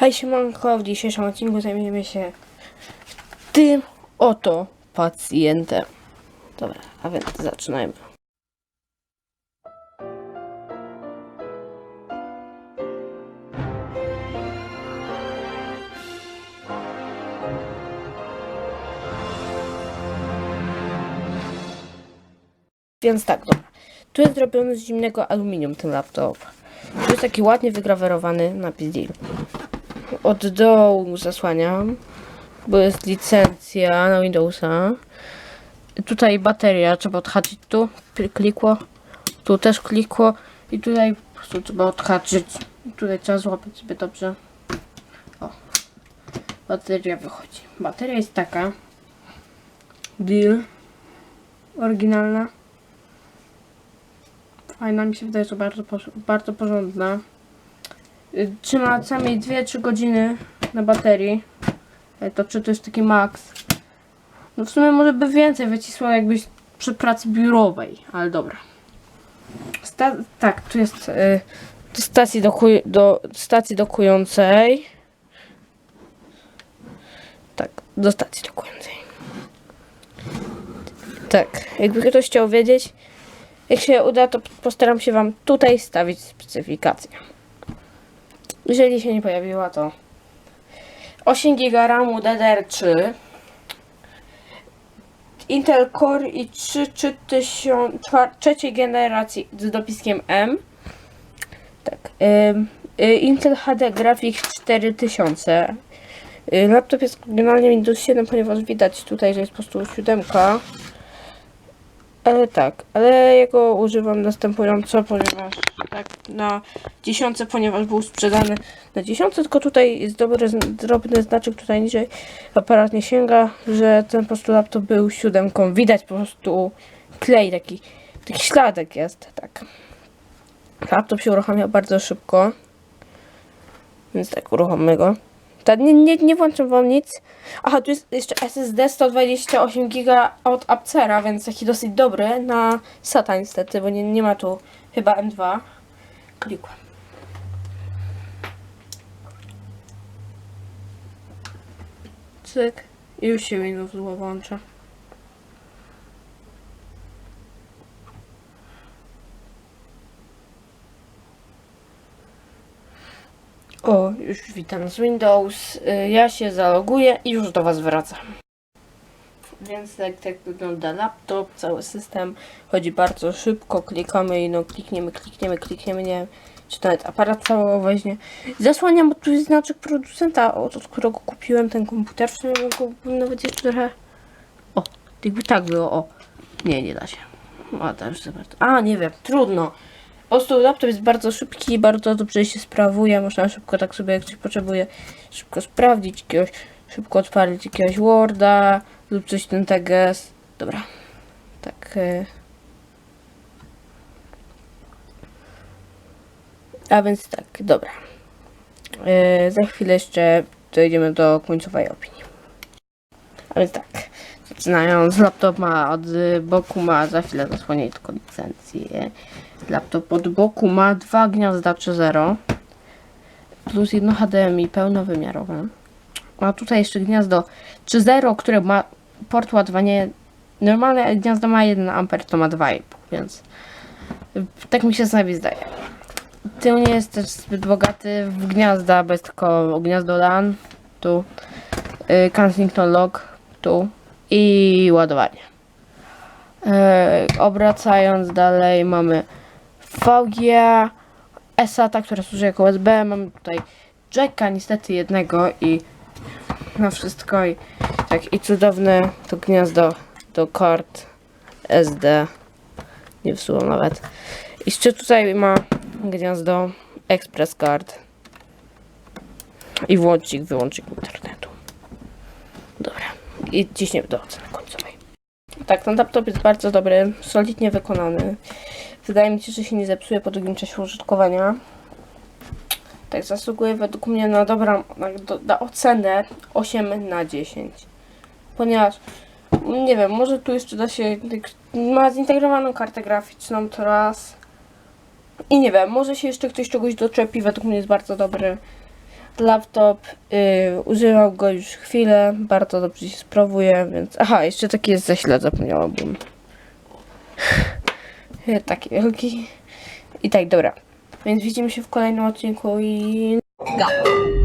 Hej siemanko, w dzisiejszym odcinku zajmiemy się tym oto pacjentem. Dobra, a więc zaczynajmy. Więc tak, dobra. Tu jest zrobiony z zimnego aluminium ten laptop. Tu jest taki ładnie wygrawerowany napis. Od dołu zasłaniam, bo jest licencja na Windowsa. Tutaj bateria, trzeba odhaczyć tu, kli- klikło, tu też klikło i tutaj po prostu trzeba odhaczyć. Tutaj trzeba złapać sobie dobrze. O, bateria wychodzi. Bateria jest taka. Deal. Oryginalna. Fajna, mi się wydaje, że bardzo, bardzo porządna. Trzyma co najmniej 2-3 godziny na baterii. Ale To czy to jest taki max? No w sumie może by więcej wycisło jakbyś przy pracy biurowej, ale dobra. Sta tak, tu jest y, do stacji, dokuj do stacji dokującej. Tak, do stacji dokującej. Tak, jakby ktoś chciał wiedzieć, jak się uda, to postaram się Wam tutaj stawić specyfikację. Jeżeli się nie pojawiła, to 8 GB RAMu DDR3 Intel Core i 3 3000 czwar- trzeciej generacji z dopiskiem M. Tak. ym, y, Intel HD Graphics 4000. Y, Laptop jest generalnie Windows 7, ponieważ widać tutaj, że jest po prostu siódemka. Ale tak, ale ja go używam następująco, ponieważ tak na dziesiątce, ponieważ był sprzedany na dziesiątce, tylko tutaj jest dobry, drobny znaczek tutaj niżej, aparat nie sięga, że ten po prostu laptop był siódemką, widać po prostu klej, taki, taki śladek jest, tak. Laptop się uruchamia bardzo szybko, więc tak uruchommy go. Tak, nie, nie, nie włączam wam nic. Aha, tu jest jeszcze SSD 128 GB od Apcera, więc taki dosyć dobry na SATA niestety, bo nie, nie ma tu chyba M2. Klikłem. Cyk. Już się Windows włącza. O, już witam z Windows. Y, Ja się zaloguję i już do Was wracam. Więc tak, tak wygląda laptop, cały system. Chodzi bardzo szybko, klikamy i no klikniemy, klikniemy, klikniemy, nie wiem, czy nawet aparat cały weźmie. Zasłaniam, bo tu jest znaczek producenta, od, którego kupiłem ten komputer. W sumie go nawet jeszcze trochę... O, jakby tak było, o. Nie, nie da się. A, za bardzo. A, nie wiem, trudno. Po prostu laptop jest bardzo szybki, bardzo dobrze się sprawuje. Można szybko tak sobie, jak coś potrzebuje, szybko sprawdzić jakiegoś, szybko odpalić jakiegoś Worda lub coś ten teges. Dobra. Tak. e. A więc tak, dobra. E, za chwilę jeszcze dojdziemy do końcowej opinii. A więc tak. Zaczynając, laptop ma od y, boku ma, za chwilę zasłonię tylko licencję. Laptop od boku ma dwa gniazda 3.0 plus jedno HDMI pełnowymiarowe. Ma tutaj jeszcze gniazdo 3.0, które ma port ładowania. Normalne gniazdo ma 1 A, to ma 2,5, więc y, tak mi się sobie zdaje. Tył nie jest też zbyt bogaty w gniazda, bo jest tylko gniazdo LAN, tu, y, Kensington Log, tu i ładowanie. E, obracając dalej mamy VGA, SATA, która służy jako USB. Mamy tutaj jacka niestety jednego i na wszystko i tak i cudowne to gniazdo do kart SD. Nie wsuwam nawet. I jeszcze tutaj ma gniazdo Express Card i włącznik, wyłącznik internetu. I ciśniemy do oceny końcowej. Tak, ten laptop jest bardzo dobry, solidnie wykonany. Wydaje mi się, że się nie zepsuje po długim czasie użytkowania. Tak, zasługuje według mnie na dobrą, na, na ocenę 8 na 10. Ponieważ, nie wiem, może tu jeszcze da się, ma zintegrowaną kartę graficzną to raz. I nie wiem, może się jeszcze ktoś czegoś doczepi, według mnie jest bardzo dobry. Laptop. Yy, używam go już chwilę, bardzo dobrze się sprawuje, więc... Aha, jeszcze taki jest zaślad, zapomniałabym. Yy, taki wielki. I tak, dobra. Więc widzimy się w kolejnym odcinku i... Go!